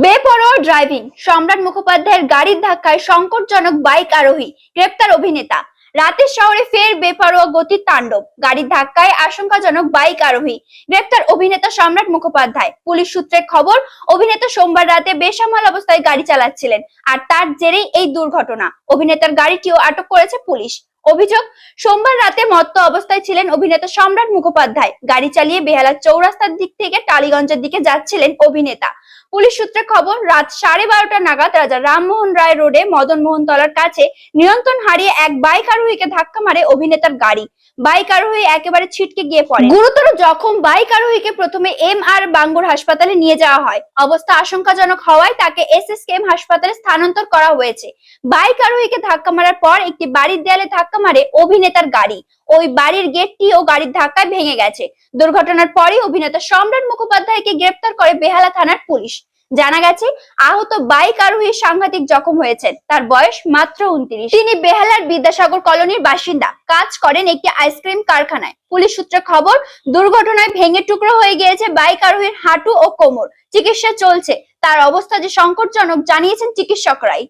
বেপরোয়া ড্রাইভিং সম্রাট মুখোপাধ্যায়ের গাড়ির ধাক্কায় সংকটজনক বাইক আরোহী, গ্রেপ্তার অভিনেতা। রাতের শহরে ফের বেপরোয়া গতির তাণ্ডব, গাড়ির ধাক্কায় আশঙ্কাজনক বাইক আরোহী, গ্রেপ্তার অভিনেতা সম্রাট মুখোপাধ্যায়। পুলিশ সূত্রের খবর, অভিনেতা সোমবার রাতে বেসামাল অবস্থায় গাড়ি চালাচ্ছিলেন, আর তার জেরেই এই দুর্ঘটনা। অভিনেতার গাড়িটিও আটক করেছে পুলিশ। অভিযোগ, সোমবার রাতে মত্ত অবস্থায় ছিলেন অভিনেতা সম্রাট মুখোপাধ্যায়। গাড়ি চালিয়ে বেহালা চৌরাস্তার দিক থেকে টালিগঞ্জের দিকে যাচ্ছিলেন অভিনেতা। পুলিশ সূত্রে খবর, রাত সাড়ে বারোটা নাগাদ রাজা রামমোহন রায় রোডে মদন মোহন তলার কাছে নিয়ন্ত্রণ হারিয়ে এক বাইক আরোহীকে ধাক্কা মারে অভিনেতার গাড়ি। বাইক আরোহী একেবারে ছিটকে গিয়ে পড়ে। গুরুতর জখম বাইক আরোহীকে প্রথমে এম আর বাঙ্গুর হাসপাতালে নিয়ে যাওয়া হয়। অবস্থা আশঙ্কাজনক হওয়ায় তাকে এস এস কেম হাসপাতালে স্থানান্তর করা হয়েছে। বাইক আরোহীকে ধাক্কা মারার পর একটি বাড়ির দেয়ালে ধাক্কা মারে অভিনেতার গাড়ি। ওই বাড়ির গেটটিও গাড়ির ধাক্কায় ভেঙে গেছে। দুর্ঘটনার পরই অভিনেতা সম্রাট মুখোপাধ্যায়কে গ্রেপ্তার করে বেহালা থানার পুলিশ। জানা গেছে, আহত বাইক আরোহী সাংঘাতিক জখম হয়েছেন। তার বয়স মাত্র উনত্রিশ। তিনি বেহালার বিদ্যাসাগর কলোনির বাসিন্দা। কাজ করেন একটি আইসক্রিম কারখানায়। পুলিশ সূত্রে খবর, দুর্ঘটনায় ভেঙে টুকরো হয়ে গিয়েছে বাইক আরোহীর হাঁটু ও কোমর। চিকিৎসা চলছে। তার অবস্থা যে সংকটজনক জানিয়েছেন চিকিৎসকরাই।